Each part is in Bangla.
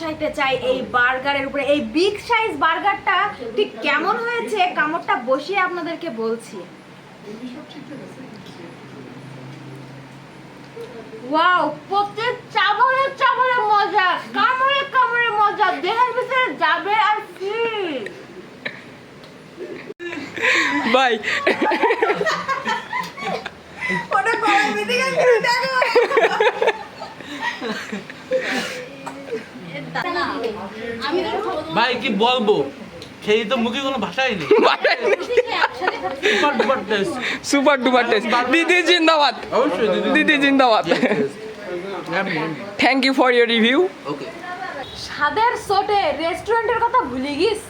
বসাইতে চাই এই বার্গারের উপরে। এই বিগ সাইজ বার্গারটা ঠিক কেমন হয়েছে? কামড়টা বসিয়ে আপনাদেরকে বলছি। ওয়াও প্রত্যেক চাবলে চাবলে মজা কামড়ে কামড়ে মজা দেহের ভিতরে যাবে আর ফিল ভাই ওটা গরমে দিকে দেখো। ভাই কি বলব? খেয়ে তো মুখে কোনো ভাষাই নেই। Super duper taste. Super duper taste. দিদি জিন্দাবাদ। অবশ্যই দিদি দিদি জিন্দাবাদ। Thank you for your review okay স্বাদের সোটে রেস্টুরেন্টের কথা ভুলে গিস?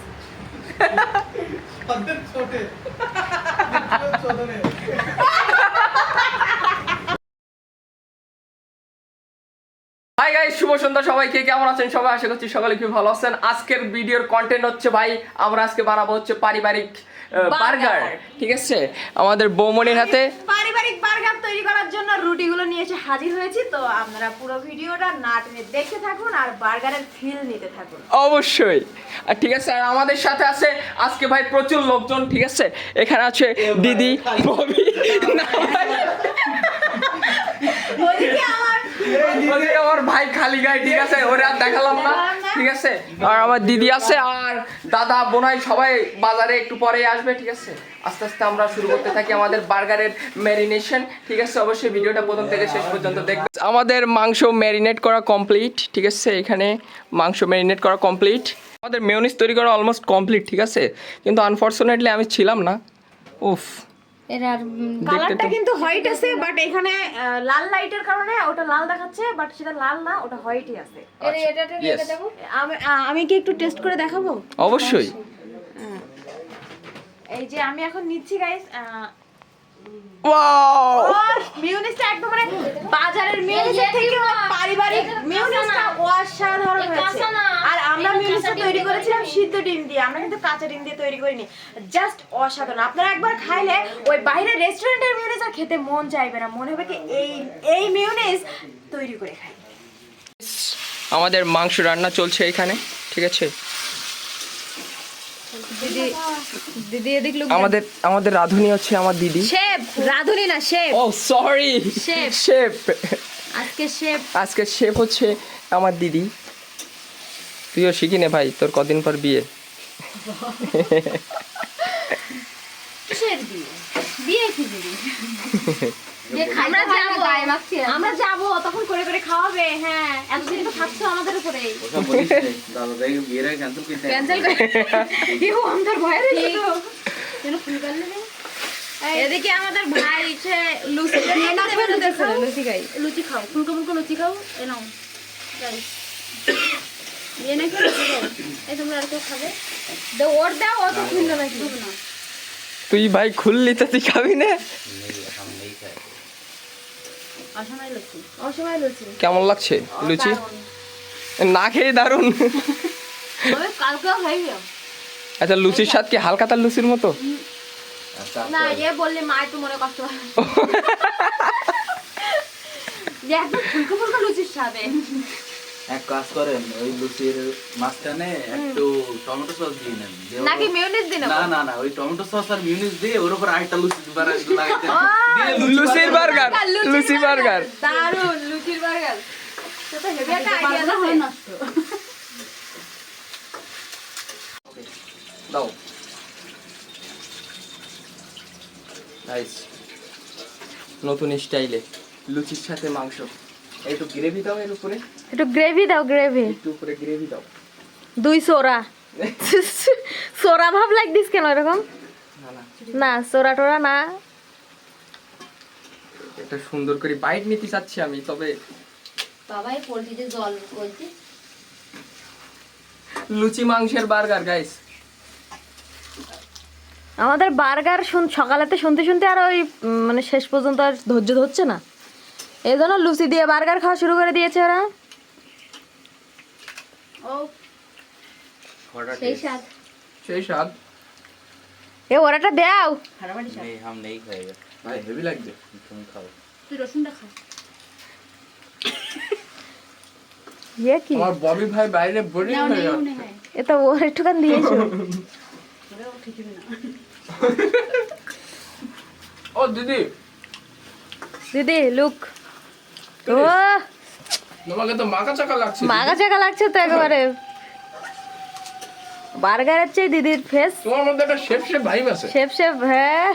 হাই গাইস শুভ সন্ধ্যা সবাইকে। কেমন আছেন সবাই? আশা করছি সকালে খুব ভালো আছেন। আজকের ভিডিওর কন্টেন্ট হচ্ছে ভাই আমরা আজকে বানাবো হচ্ছে পারিবারিক বার্গার। ঠিক আছে? আমাদের বৌমনির হাতে পারিবারিক বার্গার তৈরি করার জন্য রুটিগুলো নিয়ে এসে হাজির হয়েছি। তো আপনারা পুরো ভিডিওটা না টেনে দেখতে থাকুন আর বার্গারের ফিল নিতে থাকুন। অবশ্যই। আর ঠিক আছে আর আমাদের সাথে আছে আজকে ভাই প্রচুর লোকজন ঠিক আছে? এখানে আছে দিদি ববি না ভাই, আমার ভাই খালি গায়ে, ঠিক আছে? ওরা আর দেখালাম না, ঠিক আছে? আর আমার দিদি আছে, আর দাদা, বোনাই সবাই বাজারে একটু পরেই আসবে, ঠিক আছে? আস্তে আস্তে আমরা শুরু করতে থাকি আমাদের বার্গারের ম্যারিনেশন, ঠিক আছে? অবশ্যই ভিডিওটা প্রথম থেকে শেষ পর্যন্ত দেখবে আমাদের মাংস ম্যারিনেট করা কমপ্লিট, ঠিক আছে? এখানে মাংস ম্যারিনেট করা কমপ্লিট। আমাদের মেয়নিস তৈরি করা অলমোস্ট কমপ্লিট, ঠিক আছে? কিন্তু আনফর্চুনেটলি আমি ছিলাম না। উফ। কালারটা কিন্তু হোয়াইট আছে বাট এখানে আহ, লাল লাইটের কারণে ওটা লাল দেখাচ্ছে বাট সেটা লাল না ওটা হোয়াইটই আছে। Yes, আমি কি একটু টেস্ট করে দেখাবো? অবশ্যই। এই যে আমি এখন নিচ্ছি গাইস ওয়াও মিউনিসটা একদম মানে বাজারের মিউনিসের থেকে পারিবারিক মিউনিসটা অসাধারণ হয়েছে। আর আমরা মিউনিসটা তৈরি করেছিলাম সিদ্ধ ডিম দিয়ে। আমরা কিন্তু কাঁচা ডিম দিয়ে তৈরি করিনি। জাস্ট অসাধারণ। আপনারা একবার খাইলে ওই বাইরের রেস্টুরেন্টের মিউনিস আর খেতে মন চাইবে না। মনে হবে কি এই এই মিউনিস তৈরি করে খাই। আমাদের মাংস রান্না চলছে এখানে। ঠিক আছে? দিদি দিদি এদিক লোক আমাদের আমাদের রাঁধুনি হচ্ছে আমার দিদি। শেফ রাধুনি না chef. Oh sorry Chef. Chef. আজকে শেফ। আজকে শেফ হচ্ছে আমার দিদি। তুইও শিখি নে ভাই তোর কদিন পর বিয়ে। কিসের বিয়ে? বিয়ে কি দিদি? আমরা যাব। আমরা যাব তখন করে করে খাওয়াবে হ্যাঁ। এতদিন তো থাকছো আমাদের উপরে ক্যান্সেল করে ইউ আমাদের ভয় রয়েছে তো এদিকে আমাদের ভাই সে লুচি লুচি খাই। লুচি খাও। ফুলকো ফুলকো লুচি খাও এ নাও। এ নাকি এই তোমরা আর কেউ খাবে? ওর দাও ও তো খুললো নাকি? না। তুই ভাই খুললি তো তুই খাবি না অসময় লুচি অসময় লুচি কেমন লাগছে লুচি? না খেয়ে দারুণ আচ্ছা লুচির স্বাদ কি হালকা তার লুচির মতো? না যে বললে মা একটু মনে কষ্ট হয়। যে একদম ফুলকো ফুলকো লুচির সাথে এক কাজ করেন ওই লুচির মাঝখানে একটু টমেটো সস দিয়ে নেন। দিয়ে নাকি মেয়োনিজ দিন না না না ওই টমেটো সস আর মিউনিস দিয়ে ওর উপর আরেকটা লুচি লাগাইতে লুচির বার্গার লুচি বার্গার। দারুণ লুচির বার্গার। সেটা হেভি একটা আইডিয়া বার্গার হয়ে নষ্ট। দাও। নাইস নতুন স্টাইলে। লুচির সাথে মাংস। একটু গ্রেভি দাও এর উপরে। একটু গ্রেভি দাও গ্রেভি একটু উপরে গ্রেভি দাও। দুই সোরা। সোরা ভাব লাইক দিস কেন এরকম? না সোরা টোরা না। একটা সুন্দর করে বাইট নিতে চাচ্ছি আমি তবে বাবাই পোলট্রিতে জল বলছি। লুচি মাংসের বার্গার গাইস আমাদের বার্গার শুন সকালেতে শুনতে শুনতে আর ওই মানে শেষ পর্যন্ত আর ধৈর্য ধরছে না। এই জন্য লুচি দিয়ে বার্গার খাওয়া শুরু করে দিয়েছে ওরা। সেই স্বাদ। এ ওরাটা দাও। নেই হাম নেই খাইবে ভাই হেভি লাগবে তুমি খাও। তুই রসুনটা খা। কি? আমার ববি ভাই বাইরে বোরিং এ তো ওর একটুখান দিয়েছ। ও দিদি। দিদি লুক ও তোমাকে তো মাকা চাকা লাগছে মাগা চাকা লাগছে তো একেবারে। বার্গারের চেয়ে দিদির ফেস তোমার মধ্যে একটা শেপ শেপ ভাইব আছে। শেপ শেপ হ্যাঁ।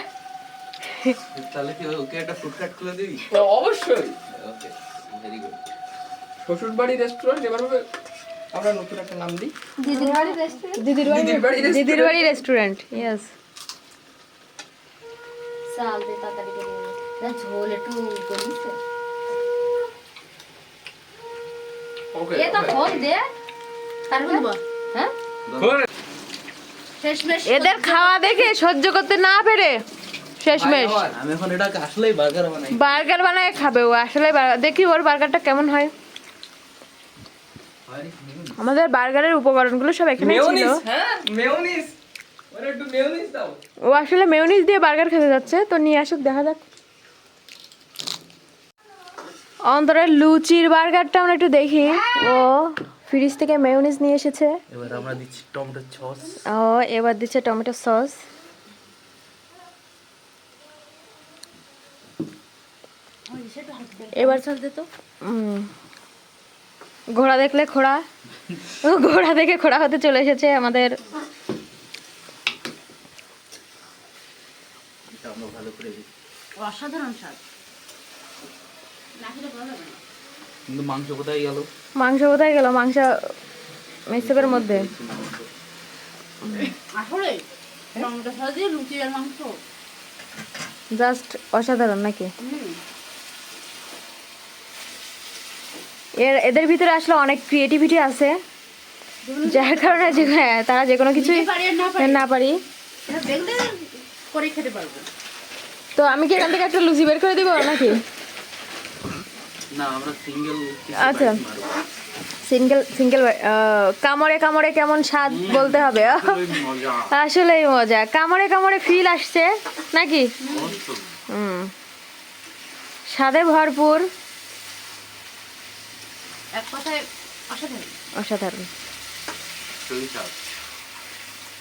তাহলে কি ওকে একটা ফুড কাট দিবি? অবশ্যই। ওকে ভেরি গুড শ্বশুর বাড়ি রেস্টুরেন্ট এবার হবে আমরা নতুন একটা নাম দিই। দিদির বাড়ি রেস্টুরেন্ট দিদির বাড়ি দিদির বাড়ি রেস্টুরেন্ট ইয়েস চাল দে তাড়াতাড়ি করে ঝোল একটু গলিছে দে। তারপর? হ্যাঁ? শেষমেশ। এদের খাওয়া দেখে সহ্য করতে না পেরে শেষমেশ। আমি এখন এটাকে আসলেই বার্গার বানাই। বার্গার বানায় খাবে ও আসলে দেখি ওর বার্গারটা কেমন হয়। আমাদের বার্গারের উপকরণগুলো সব এখানে ছিল। মেয়োনিজ হ্যাঁ? মেয়োনিজ ওরে একটু মেয়োনিজ দাও। ও আসলে মেয়োনিজ দিয়ে বার্গার খেতে যাচ্ছে তো নিয়ে আসুক দেখা যাক। অন্তরের লুচির বার্গারটা আমরা একটু দেখি। ও ফ্রিজ থেকে মেয়োনিজ নিয়ে এসেছে। এবার আমরা দিচ্ছি টমেটো সস। ও এবার দিচ্ছে টমেটো সস। এবার চলতে তো। ঘোড়া দেখলে খোড়া। ও ঘোড়া দেখে খোড়া হতে চলে এসেছে আমাদের। এটা আমরা ভালো করে দিই। অসাধারণ স্বাদ। কিন্তু মাংস কোথায় গেল? মাংস কোথায় গেল? মাংস মিক্সেপের মধ্যে। আসলে টমেটো সস দিয়ে লুচি আর মাংস। জাস্ট অসাধারণ নাকি? এর এদের ভিতরে আসলে অনেক ক্রিয়েটিভিটি আছে। যার কারণে যে হ্যাঁ, তারা যে কোনো কিছুই না পারি। না পারি। এটা দেখলে করে খেতে পারব। তো আমি কি এখান থেকে একটা লুচি বের করে দিব নাকি? না আমরা সিঙ্গেল আচ্ছা। সিঙ্গেল সিঙ্গেল কামড়ে কামড়ে কেমন স্বাদ বলতে হবে? আসলেই মজা। কামড়ে কামড়ে ফিল আসছে নাকি। হুম। স্বাদে ভরপুর। অসাধারণ। অসাধারণ। শরীর স্বাদ।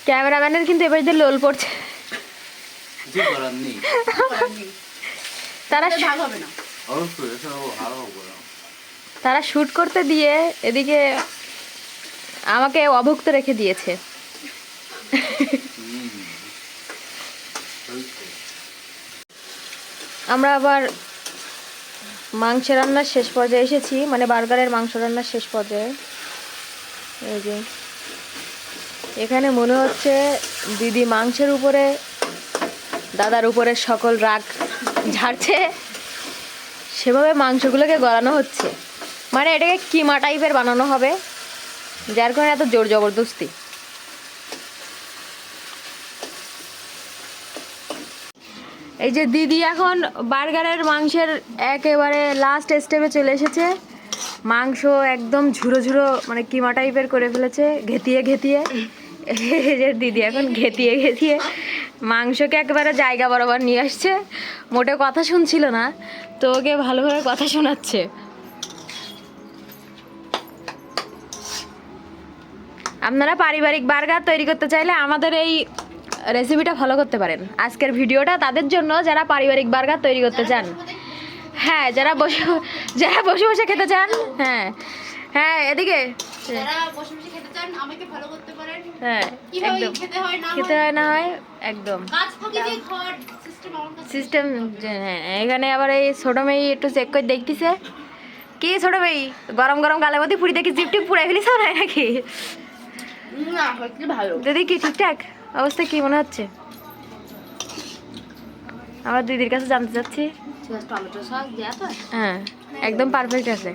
ক্যামেরাম্যানের কিন্তু এবার যে লোল পড়ছে। তারা হবে না। তারা শুট করতে দিয়ে এদিকে আমাকে অভুক্ত রেখে দিয়েছে। আমরা আবার মাংস রান্নার শেষ পর্যায়ে এসেছি মানে বার্গারের মাংস রান্নার শেষ পর্যায়ে। এই যে, এখানে মনে হচ্ছে দিদি মাংসের উপরে, দাদার উপরে সকল রাগ ঝাড়ছে। সেভাবে মাংসগুলোকে গলানো হচ্ছে। মানে এটাকে কিমা টাইপের বানানো হবে, যার কারণে এত জোর জবরদস্তি। এই যে দিদি এখন বার্গারের মাংসের একেবারে লাস্ট স্টেপে চলে এসেছে। মাংস একদম ঝুরো ঝুরো মানে কিমা টাইপের করে ফেলেছে, ঘেতিয়ে ঘেতিয়ে। এই যে দিদি এখন ঘেতিয়ে ঘেতিয়ে মাংসকে একেবারে জায়গা বরাবর নিয়ে আসছে। মোটে কথা শুনছিল না। তো ওকে ভালোভাবে কথা শোনাচ্ছে। আপনারা পারিবারিক বার্গার তৈরি করতে চাইলে আমাদের এই রেসিপিটা ফলো করতে পারেন। আজকের ভিডিওটা তাদের জন্য যারা পারিবারিক বার্গার তৈরি করতে চান। হ্যাঁ যারা বসে যারা বসে বসে খেতে চান হ্যাঁ হ্যাঁ এদিকে। হ্যাঁ একদম। খেতে হয় না হয়? একদম। সিস্টেম হ্যাঁ এখানে আবার এই ছোটো মেয়ে একটু চেক করে দেখতেছে। কি ছোটো মেয়ে? গরম গরম গালের মধ্যে পুরি দেখি জিপ টিপ পুড়ে ফেলিস না নাকি? না সত্যি ভালো। দিদি কি ঠিকঠাক? অবস্থা কি মনে হচ্ছে? আমার দিদির কাছে জানতে চাচ্ছি। হ্যাঁ একদম পারফেক্ট আছে।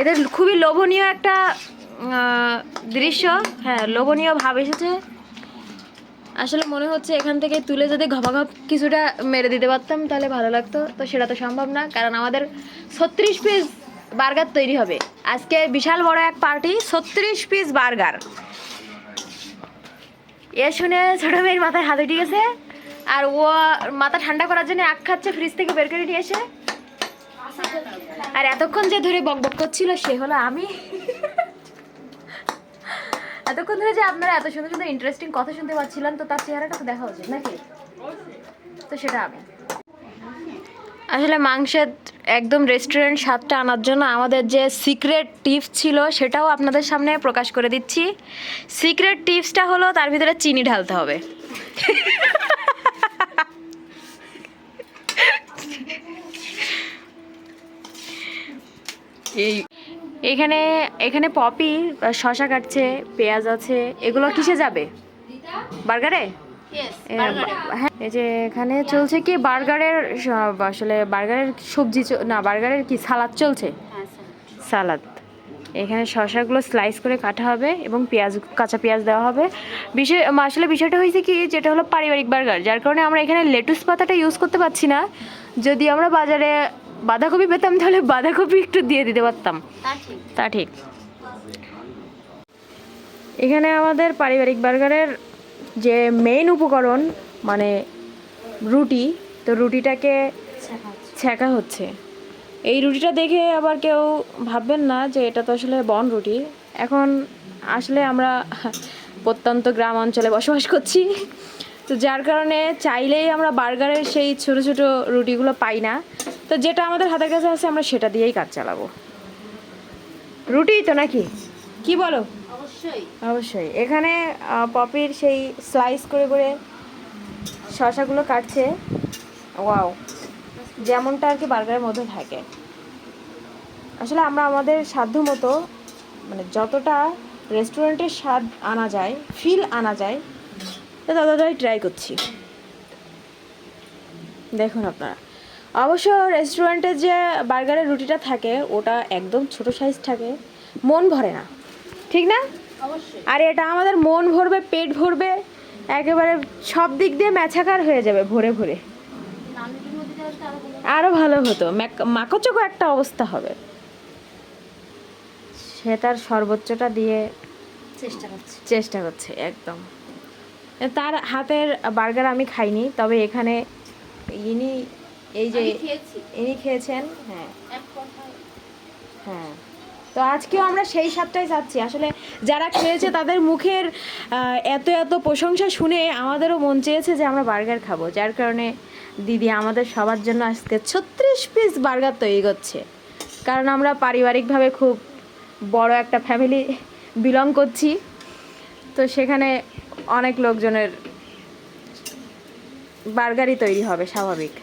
এদের খুবই লোভনীয় একটা দৃশ্য। হ্যাঁ লোভনীয় ভাব এসেছে। আসলে মনে হচ্ছে এখান থেকে তুলে যদি ঘপাঘপ কিছুটা মেরে দিতে পারতাম, তাহলে ভালো লাগতো। তো সেটা তো সম্ভব না, কারণ আমাদের ছত্রিশ পিস বার্গার তৈরি হবে। আজকে বিশাল বড় এক পার্টি ছত্রিশ পিস বার্গার। এ শুনে ছোট মেয়ের মাথায় হাত উঠে গেছে, আর ও মাথা ঠান্ডা করার জন্য আখ খাচ্ছে ফ্রিজ থেকে বের করে নিয়ে এসে। আর এতক্ষণ যে ধরে বকবক করছিল, সে হলো আমি। এতক্ষণ ধরে যে আপনারা এত সুন্দর সুন্দর ইন্টারেস্টিং কথা শুনতে পাচ্ছিলেন তো তার চেহারাটা তো দেখা উচিত নাকি? তো সেটা আমি। আসলে মাংসের একদম রেস্টুরেন্ট স্বাদটা আনার জন্য আমাদের যে সিক্রেট টিপস ছিল সেটাও আপনাদের সামনে প্রকাশ করে দিচ্ছি। সিক্রেট টিপসটা হলো তার ভিতরে চিনি ঢালতে হবে। এই এখানে এখানে পপি শশা কাটছে পেঁয়াজ আছে এগুলো কিসে যাবে? বার্গারে? হ্যাঁ এই যে এখানে চলছে কি বার্গারের আসলে বার্গারের সবজি না বার্গারের কি সালাদ চলছে? হ্যাঁ সালাদ। এখানে শসাগুলো স্লাইস করে কাটা হবে এবং পেঁয়াজ কাঁচা পেঁয়াজ দেওয়া হবে। বিষয় আসলে বিষয়টা হয়েছে কি যেটা হলো পারিবারিক বার্গার যার কারণে আমরা এখানে লেটুস পাতাটা ইউজ করতে পারছি না। যদি আমরা বাজারে বাঁধাকপি পেতাম তাহলে বাঁধাকপি একটু দিয়ে দিতে পারতাম। তা ঠিক। এখানে আমাদের পারিবারিক বার্গারের যে মেইন উপকরণ মানে রুটি তো রুটিটাকে ছ্যাঁকা হচ্ছে। এই রুটিটা দেখে আবার কেউ ভাববেন না যে এটা তো আসলে বন রুটি। এখন আসলে আমরা প্রত্যন্ত গ্রাম অঞ্চলে বসবাস করছি। তো যার কারণে চাইলেই আমরা বার্গারের সেই ছোট ছোট রুটিগুলো পাই না। তো যেটা আমাদের হাতের কাছে আছে আমরা সেটা দিয়েই কাজ চালাবো। রুটি তো নাকি? কি বলো? অবশ্যই। অবশ্যই। এখানে পপির সেই স্লাইস করে করে শশাগুলো কাটছে। ওয়াও। যেমনটা আর কি বার্গারের মধ্যে থাকে। আসলে আমরা আমাদের সাধ্য মতো মানে যতটা রেস্টুরেন্টের স্বাদ আনা যায় ফিল আনা যায় ততটাই ট্রাই করছি। দেখুন আপনারা। অবশ্য রেস্টুরেন্টের যে বার্গারের রুটিটা থাকে ওটা একদম ছোট সাইজ থাকে মন ভরে না। ঠিক না? আর এটা আমাদের মন ভরবে পেট ভরবে একেবারে সব দিক দিয়ে ম্যাছাকার হয়ে যাবে ভরে ভরে। আরও ভালো হতো। মাকচকো একটা অবস্থা হবে। সে তার সর্বোচ্চটা দিয়ে চেষ্টা করছি। চেষ্টা করছে একদম। তার হাতের বার্গার আমি খাইনি তবে এখানে ইনি এই যে ইনি খেয়েছেন হ্যাঁ। হ্যাঁ। তো আজকেও আমরা সেই স্বাদটাই চাচ্ছি। আসলে যারা খেয়েছে তাদের মুখের এত এত প্রশংসা শুনে আমাদেরও মন চেয়েছে যে আমরা বার্গার খাব। যার কারণে দিদি আমাদের সবার জন্য আজকে ছত্রিশ পিস বার্গার তৈরি করছে। কারণ আমরা পারিবারিকভাবে খুব বড় একটা ফ্যামিলি বিলং করছি। তো সেখানে অনেক লোকজনের বার্গারই তৈরি হবে স্বাভাবিক।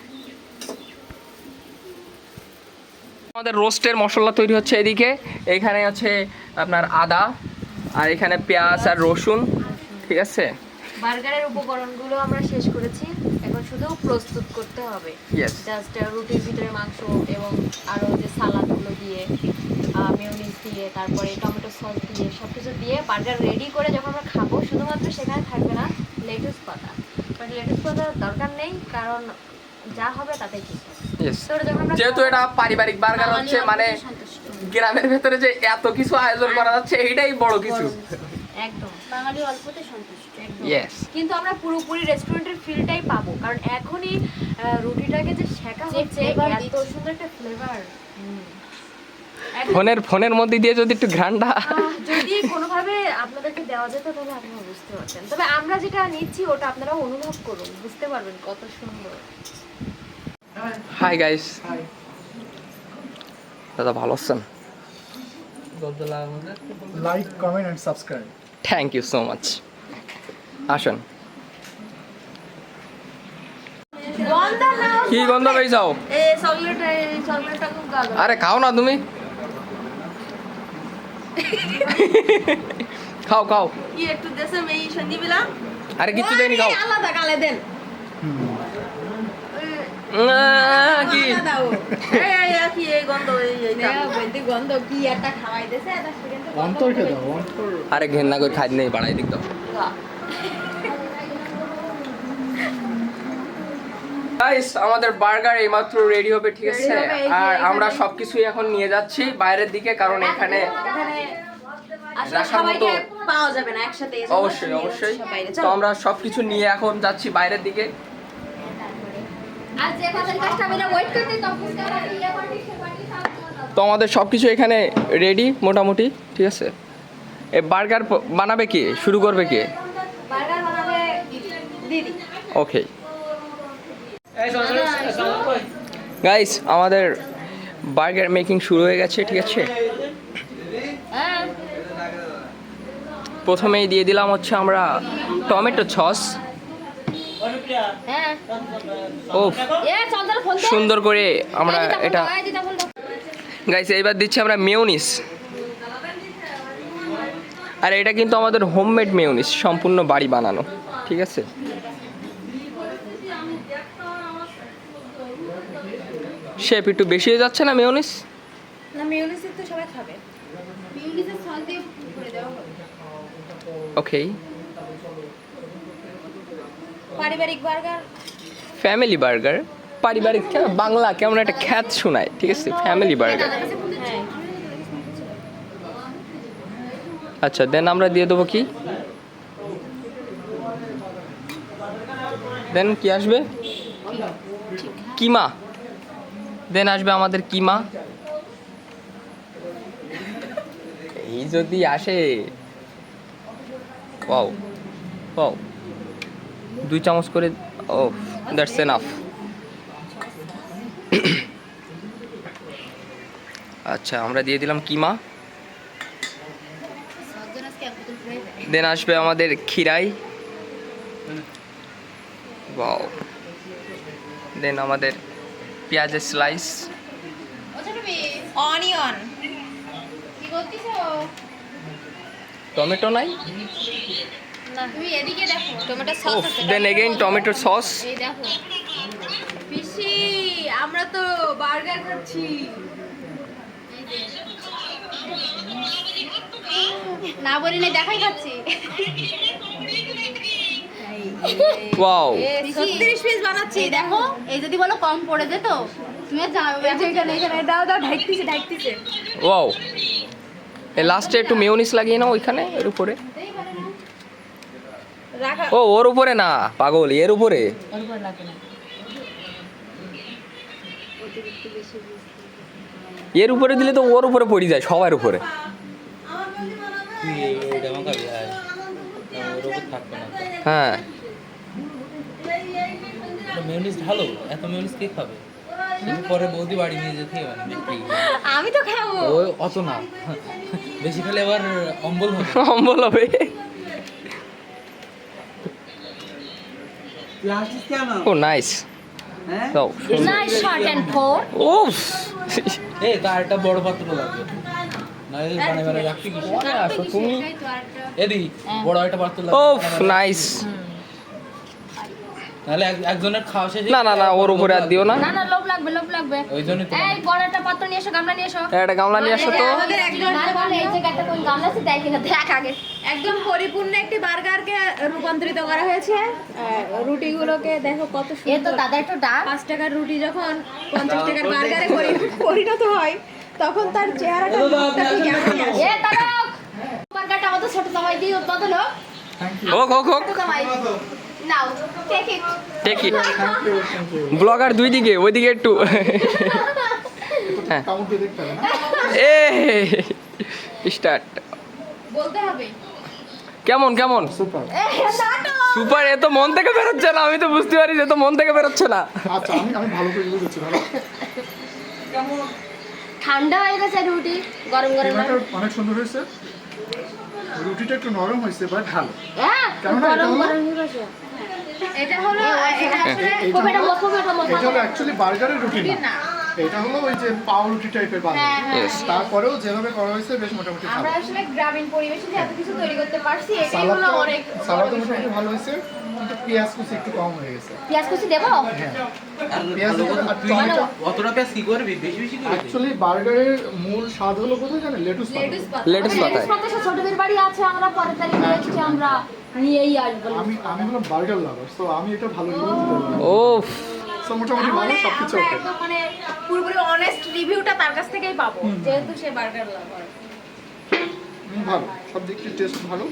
আমাদের রোস্টের মশলা তৈরি হচ্ছে এদিকে। এখানে আছে আপনার আদা আর এখানে পেঁয়াজ আর রসুন ঠিক আছে? বার্গারের উপকরণগুলো আমরা শেষ করেছি। এখন শুধু প্রস্তুত করতে হবে. জাস্ট রুটির ভিতরে মাংস এবং আরও যে সালাদগুলো দিয়ে মেয়নিজ দিয়ে তারপরে টমেটো সস দিয়ে সব কিছু দিয়ে বার্গার রেডি করে যখন আমরা খাব শুধুমাত্র সেখানে থাকবে না লেটুস পাতা। বাট লেটুস পাতার দরকার নেই কারণ যা হবে ঠিক যেহেতু এটা পারিবারিক বার্গার হচ্ছে মানে গ্রামের ভেতরে যে এত কিছু আয়োজন করা যাচ্ছে এইটাই বড় কিছু। একদম। বাঙালি অল্পতে সন্তুষ্ট কিন্তু আমরা পুরোপুরি রেস্টুরেন্টের ফিলটাই পাবো কারণ এখনই রুটিটাকে যে শেখা হচ্ছে এত সুন্দর একটা ফ্লেভার ফোনের ফোনের মধ্যে দিয়ে যদি একটু ঘ্রানটা যদি কোনোভাবে আপনাদেরকে দেওয়া যেত তাহলে আপনারা বুঝতে পারছেন তবে আমরা যেটা নিচ্ছি ওটা আপনারা অনুভব করুন বুঝতে পারবেন কত সুন্দর। হাই গাইস দাদা ভালো আছেন? Like, comment, and subscribe. Thank you so much আসুন। কি গন্ধ পেয়েছাও আরে খাও না তুমি। খাও খাও। কি একটু দেশে মেয়ে সঞ্জীবিলা আরে কিছু দেয়নি খাও। আলাদা গালে দেন। অন্তর আরে ঘেন্না করে খাই নেই বাড়াই দিক গাইস আমাদের বার্গার এইমাত্র রেডি হবে ঠিক আছে? আর আমরা সবকিছুই এখন নিয়ে যাচ্ছি বাইরের দিকে কারণ এখানে এখানে আসলে রাখার সবাইকে মতো- পাওয়া যাবে না একসাথে এজন্য অবশ্যই অবশ্যই। তো আমরা সবকিছু নিয়ে এখন যাচ্ছি বাইরের দিকে আর যে কথার কাজটা আমি ওয়েট করতে তখন তো আমাদের সব কিছু এখানে রেডি মোটামুটি ঠিক আছে? এ বার্গার বানাবে কে? শুরু করবে কে? বার্গার বানাবে দিদি। ওকে গাইস আমাদের বার্গার মেকিং শুরু হয়ে গেছে ঠিক আছে? হ্যাঁ। প্রথমেই দিয়ে দিলাম হচ্ছে আমরা টমেটো সস। ও দে। সুন্দর করে আমরা এটা। গাইস এইবার দিচ্ছি আমরা মেয়োনিস। আর এটা কিন্তু আমাদের হোমমেড মেয়োনিস সম্পূর্ণ বাড়ি বানানো ঠিক আছে? শেপ একটু বেশি হয়ে যাচ্ছে না মেয়োনিস? না মিউনিসিস তো সবাই খাবে। মিউনিসের সস দিয়ে করে দেওয়া হবে। ওকে। পারিবারিক বার্গার? ফ্যামিলি বার্গার পারিবারিক কেমন বাংলা কেমন একটা খ্যাত শোনায় ঠিক আছে? ফ্যামিলি বার্গার আচ্ছা দেন আমরা দিয়ে দেবো কি? দেন কি আসবে? কিমা। দেন আসবে আমাদের কিমা। এই যদি আসে। ওয়াও ওয়াও দুই চামচ করে ও দ্যাটস এনাফ আচ্ছা আমরা দিয়ে দিলাম কিমা। দেন আসবে আমাদের খিরাই। ওয়াও দেন আমাদের পেঁয়াজের স্লাইস অনিয়ন টমেটো নাই? তুমি এদিকে দেখো। টমেটো সস আছে দেন এগেইন টমেটো সস এই দেখো। পিসি আমরা তো বার্গার খাচ্ছি। না বলি দেখাই খাচ্ছি। ওয়াও ছত্রিশ পিস বানাচ্ছি। দেখো। এই যদি বলো কম পড়ে যেত তুমি এখানে এখানে দাও দাও ঢাকতিছে ঢাকতিছে। ওয়াও লাস্টে একটু মেয়োনিস লাগিয়ে নাও ওইখানে এর উপরে। ও ওর উপরে না পাগল এর উপরে। এর উপরে দিলে তো ওর উপরে পড়ে যায় সবার উপরে। হ্যাঁ। মেয়নিস ভালো এত মেয়নিস কে খাবে পরে বৌদি বাড়ি নিয়ে যেতে হবে আমি তো খাব। অত না। বেশি খেলে আবার অম্বল হবে। অম্বল হবে। ও nice nice short and four উফ এ তার একটা বড় পাত্র লাগবে। মানে মানে রাখছি কি তুমি? এদিকে বড় একটা পাত্র লাগবে। নাইস নাহলে একজনের খাওয়া শেষে না না না ওর উপরে আর দিও না। না না লোভ লাগবে লোভ লাগবে। ওই জন্যই তো এই বড় একটা পাত্র নিয়ে এসো গামলা নিয়ে এসো। একটা গামলা নিয়ে আসো তো। আমাদের বলে এই জায়গাটা কোন গামলা আছে দেখ কিনা দেখ আগে। একদম পরিপূর্ণ একটি বার্গারকে রূপান্তরিত করা হয়েছে। রুটিগুলোকে দেখো কত এ তো দাদা একটু ডাক পাঁচ টাকার রুটি যখন পঞ্চাশ টাকার বার্গারে পরিণত হয় তখন তার চেহারাটা। এ তারক বার্গারটা আমাদের ছোট জামাই দিয়ে উৎপাদন হোক হোক হোক। নাও take it take it blogger দুই দিকে ওইদিকে একটু। হ্যাঁ। এ স্টার্ট বলতে হবে। কেমন কেমন? সুপার সুপার এ তো মন থেকে বেরোচ্ছে না আমি তো বুঝতে পারি যে তো মন থেকে বেরোচ্ছে না। আচ্ছা আমি আমি ভালো করে বুঝেছি ভালো। ঠান্ডা হয়ে গেছে রুটি গরম গরম অনেক সুন্দর হয়েছে। রুটিটা একটু নরম হয়েছে বাট ভালো। হ্যাঁ এটা গরম গরম হয়ে গেছে এটা হলো এটা আসলে এটা হলো এটা হলো অ্যাকচুয়ালি বার্গারের রুটি না। এটা হলো ওই যে পাও রুটি টাইপের বার্গার তারপরেও যেভাবে করা হয়েছে বেশ মোটামুটি আমরা আসলে গ্রামীণ পরিবেশে যে এত কিছু তৈরি করতে পারছি এটাই হলো অনেক সালাদও মোটামুটি ভালো হয়েছে পেঁয়াজ কুচি একটু কম হয়ে গেছে। পেঁয়াজ কুচি দেবো? হ্যাঁ। পেঁয়াজ আর তুই টমেটো অতটা পেঁয়াজ কি করবি বেশি বেশি করে? অ্যাকচুয়ালি বার্গারের মূল স্বাদ হলো কোথায় জানেন? লেটুস পাতা। লেডিস পাতায়। প্রত্যেকটা ছোট বীর বাড়ি আছে আমরা পরের তারিখে এসেছি আমরা নিয়েই আসব আমি আমি হলো বার্গার লাভার সো আমি এটা ভালো রিভিউ দিতে পারব ও সো মোটামুটি ভালো সবকিছু ওকে মানে পুরোপুরি অনেস্ট রিভিউটা তার কাছ থেকেই পাবো যেহেতু সে বার্গার লাভার ভালো। সব দিক থেকে টেস্ট ভালো।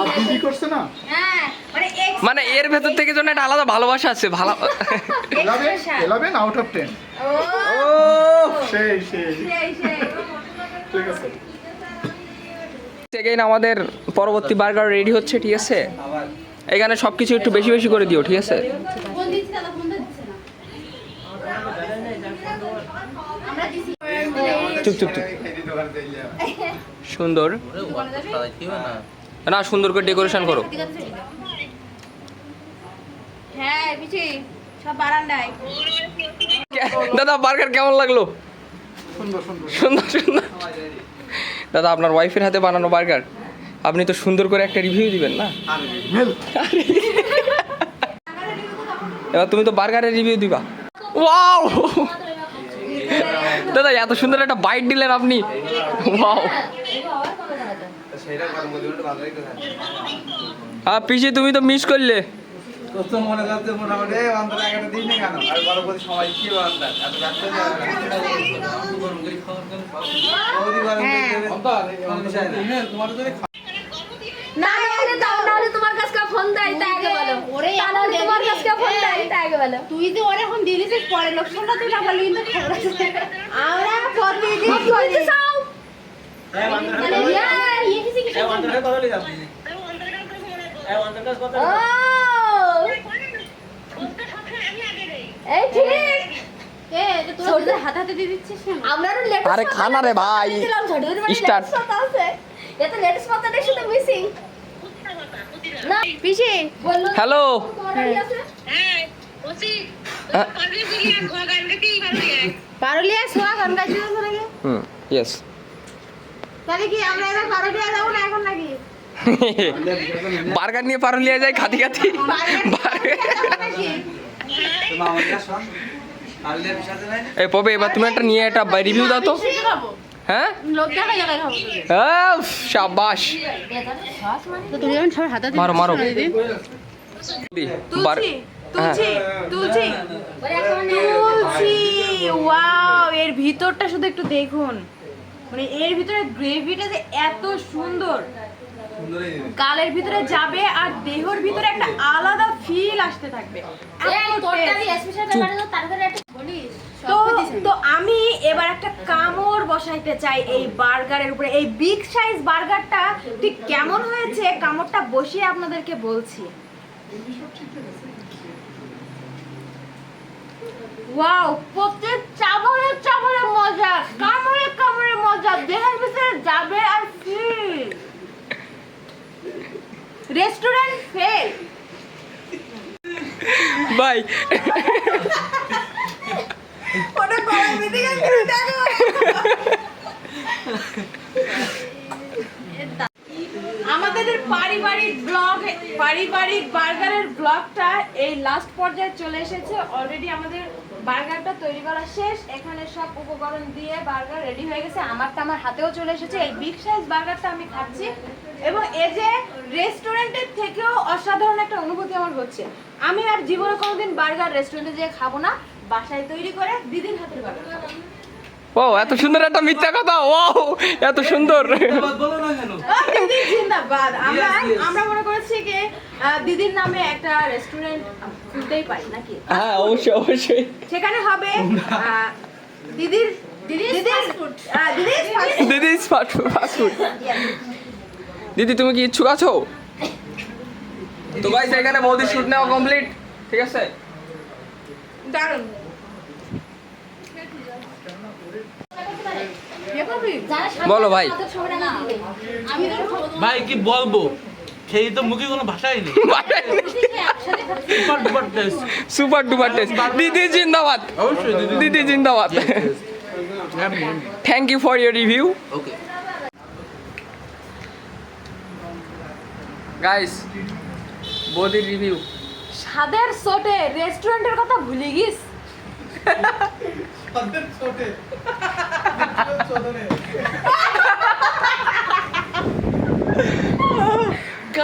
আর দিদি করছে না? হ্যাঁ মানে মানে এর ভেতর থেকে জন্য একটা আলাদা ভালোবাসা আছে ভালো। আউট অফ ও, ও সেই সেই। সেই, সেই। ঠিক আছে। সেকেন্ড আমাদের পরবর্তী বার্গার রেডি হচ্ছে ঠিক আছে? এখানে সব কিছু একটু বেশি বেশি করে দিও ঠিক আছে? ফোন দিচ্ছি দাদা ফোন দিচ্ছে না আমরা দিছি চুপ চুপ চুপ। সুন্দর। না না সুন্দর করে ডেকোরেশন করো। হ্যাঁ পিছি সব বারান্দায়। দাদা বার্গার কেমন লাগল? সুন্দর সুন্দর। সুন্দর সুন্দর। দাদা, আপনার ওয়াইফের হাতে বানানো বার্গার আপনি তো সুন্দর করে একটা রিভিউ দিবেন না? এবার তুমি তো বার্গারের রিভিউ দিবা। ওয়াও দাদা, এত সুন্দর একটা বাইট দিলেন আপনি। ওয়াও হ্যাঁ পিসি, তুমি তো মিস করলে। তো মনে যাচ্ছে মোটামুটি অন্তর একটা দিন কেন? আর বড় করে কি অন্তর এত ব্যস্ত না হলে দাও না হলে তোমার কাছে ফোন দেয় তাই আগে বলো। ওরে তোমার কাছে ফোন দেয় তাই আগে বলো। তুই যে ওরে এখন দিলিস পরে লোকসানটা তুই না বললি কিন্তু আমরা তুই তো চাও। লেটেস্ট আরে খানা রে ভাই। এটা লেটেস্ট মিসিং না পিছি হ্যালো। তোমার পারুলিয়া সোয়া গান গাইছিল নাকি? হুম ইয়েস তাহলে কি আমরা এবার পারুলিয়া যাব না এখন নাকি? বার্গার নিয়ে পারুলিয়া যায় খাতি খাতি। এই পবে এবার তুমি একটা নিয়ে একটা রিভিউ দাও তো। হ্যাঁ? শাবাশ মারো মারো। ওয়াও এর ভিতরটা শুধু একটু দেখুন। মানে এর ভিতরে গ্রেভিটা যে এত সুন্দর। গালের ভিতরে যাবে আর দেহর ভিতরে একটা আলাদা ফিল আসতে থাকবে। তো তো আমি এবার একটা কামড় বসাইতে চাই এই বার্গারের উপরে। এই বিগ সাইজ বার্গারটা ঠিক কেমন হয়েছে? কামড়টা বসিয়ে আপনাদেরকে বলছি। ওয়াও প্রত্যেক চাবলে চাবলে মজা কামড়ে কামড়ে মজা। দেহের ভিতরে যাবে আর ফিল রেস্টুরেন্ট ফেল ওটা দেখো আমাদের পারিবারিক ব্লগ পারিবারিক বার্গারের ব্লগটা এই লাস্ট পর্যায়ে চলে এসেছে। অলরেডি আমাদের বার্গারটা তৈরি করা শেষ। এখানে সব উপকরণ দিয়ে বার্গার রেডি হয়ে গেছে। আমারটা আমার হাতেও চলে এসেছে। এই বিগ সাইজ বার্গারটা আমি খাচ্ছি। এবং এই যে রেস্টুরেন্টের থেকেও অসাধারণ একটা অনুভূতি আমার হচ্ছে। আমি আর জীবনে কোনোদিন বার্গার রেস্টুরেন্টে যেয়ে খাব না বাসায় তৈরি করে দিদির হাতের বার্গার ও এত সুন্দর একটা মিথ্যা কথা ও এত সুন্দর। বলো না কেন? দিদি জিন্দাবাদ। আমরা. আমরা মনে করেছি কি দিদির নামে একটা রেস্টুরেন্ট খুলতেই পারি নাকি? হ্যাঁ অবশ্যই অবশ্যই। সেখানে হবে দিদির দিদির দিদির ফুড দিদির ফাস্ট ফুড দিদি তুমি কি ইচ্ছুক আছো? তো গাইস এখানে বৌদি শুট নেওয়া কমপ্লিট ঠিক আছে? দারুণ। বলো ভাই। ভাই কি বলব? খেয়ে তো মুখে কোনো ভাষাই নেই। Super duper taste. Super duper taste. দিদি জিন্দাবাদ। অবশ্যই দিদি দিদি জিন্দাবাদ। Thank you for your review okay guys বৌদির রিভিউ স্বাদের সোটে রেস্টুরেন্টের কথা ভুলে গিস? সাদের সোটে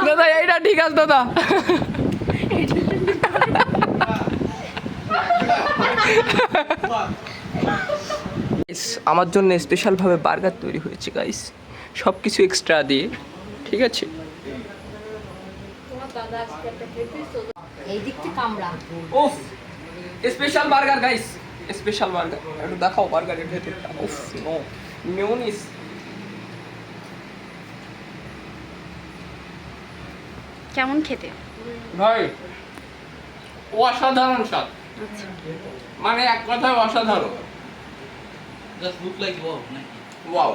দাদা এইটা ঠিক আছে দাদা। আমার জন্য স্পেশালভাবে বার্গার তৈরি হয়েছে গাইস সব কিছু এক্সট্রা দিয়ে ঠিক আছে? এই দিক থেকে কামড়া উফ special burger guys special burger একটু দেখাও বার্গারের ভেতরটা। উফ নো। মিউনিস কেমন খেতে? ভাই অসাধারণ স্বাদ। মানে এক কথায় অসাধারণ। জাস্ট লুক লাইক ওয়াও নাকি? ওয়াও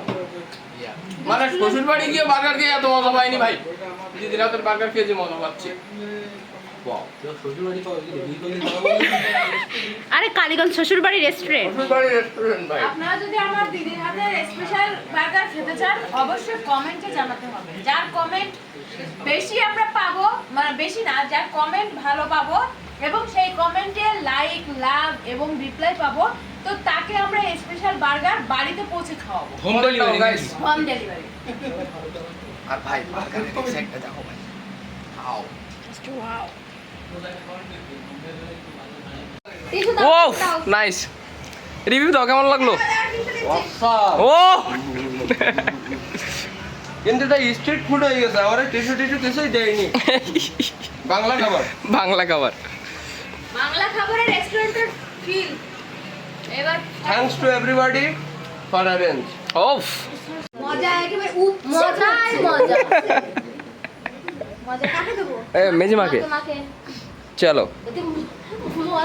মানে শ্বশুর বাড়ি গিয়ে বার্গার খেয়ে এত মজা পাইনি ভাই। দিদির হাতের বার্গার খেয়ে যে মজা পাচ্ছি। আরে কালীগঞ্জ শ্বশুর বাড়ি রেস্টুরেন্ট শ্বশুর বাড়ি রেস্টুরেন্ট ভাই। আপনারা যদি আমার দিদির হাতের স্পেশাল বার্গার খেতে চান অবশ্যই কমেন্টে জানাতে হবে। যার কমেন্ট বেশি আমরা পাবো মানে বেশি না যার কমেন্ট ভালো পাবো এবং সেই কমেন্টে লাইক লাভ এবং রিপ্লাই পাবো তো তাকে আমরা স্পেশাল বার্গার বাড়িতে পৌঁছে খাওয়াবো। Home delivery guys home delivery আর ভাই বার্গারের সাইডটা দেখো ভাই। আও টিস্যু ও দাও দাও। নাইস রিভিউ দাও কেমন লাগল? ও কিন্তু এটা স্ট্রিট ফুড হয়ে গেছে আমার টিস্যু টিস্যু কিছুই দেয়নি। বাংলা খাবার। বাংলা খাবার। বাংলা খাবারের রেস্টুরেন্টের ফিল এবার thanks to everybody for arrange ওফ মজা একেবারে উপ মজাই মজা। মজা। কাকে দেবো? এ মেজিমাকে। তোমাকে। চলো। মজা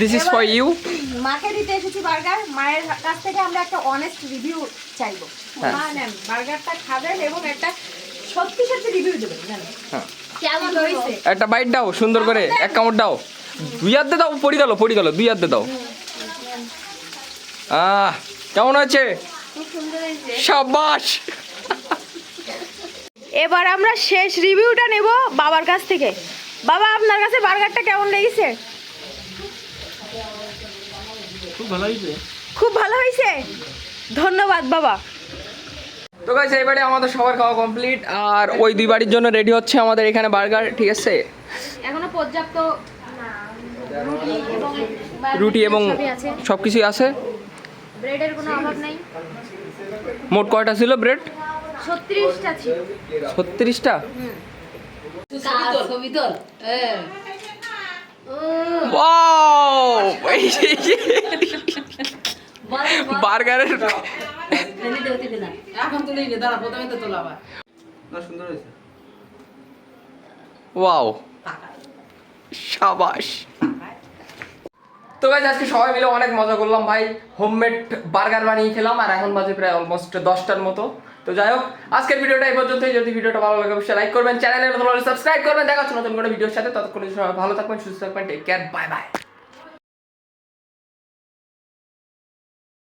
দিস ইজ ফর ইউ মাকে দিতে এসেছি বার্গার। মায়ের কাছ থেকে আমরা একটা অনেস্ট রিভিউ চাইব। হ্যাঁ। মা বার্গারটা খাবেন এবং একটা সত্যি সত্যি রিভিউ দেবেন নেন কেমন হয়েছে হয়েছে একটা বাইট দাও সুন্দর করে। এক কামড় দাও। দুই হাতে দাও পড়ি গেল পড়ি গেল দুই হাতে দাও। আহ কেমন আছে খুব সুন্দর সাবাস! এবার আমরা শেষ রিভিউটা নেব বাবার কাছ থেকে। বাবা আপনার কাছে বার্গারটা কেমন লেগেছে? খুব ভালো হয়েছে। খুব ভালো হয়েছে? ধন্যবাদ বাবা। তো গাইস এবারে আমাদের সবার খাওয়া কমপ্লিট আর ওই দুই বাড়ির জন্য রেডি হচ্ছে আমাদের এখানে বার্গার ঠিক আছে? এখনও পর্যাপ্ত রুটি এবং সব কিছুই আছে। ব্রেডের কোনো অভাব নাই। মোট কয়টা ছিল ব্রেড ছত্রিশটা ছিল। ছত্রিশটা? Wow! বার্গারের তো তোলা আবার না আজকে সবাই মিলে অনেক মজা করলাম ভাই। হোমমেড বার্গার বানিয়ে খেলাম, আর এখন বাজে প্রায় অলমোস্ট দশটার মতো। তো যাই হোক, আজকের ভিডিওটা এই পর্যন্তই। যদি ভিডিওটা ভালো লাগে, অবশ্যই লাইক করবেন চ্যানেলে নতুন সাবস্ক্রাইব করবেন। দেখা নতুন কোনো ভিডিওর সাথে। ততক্ষণ ভালো থাকবেন, সুস্থ থাকবেন টেক কেয়ার বাই বাই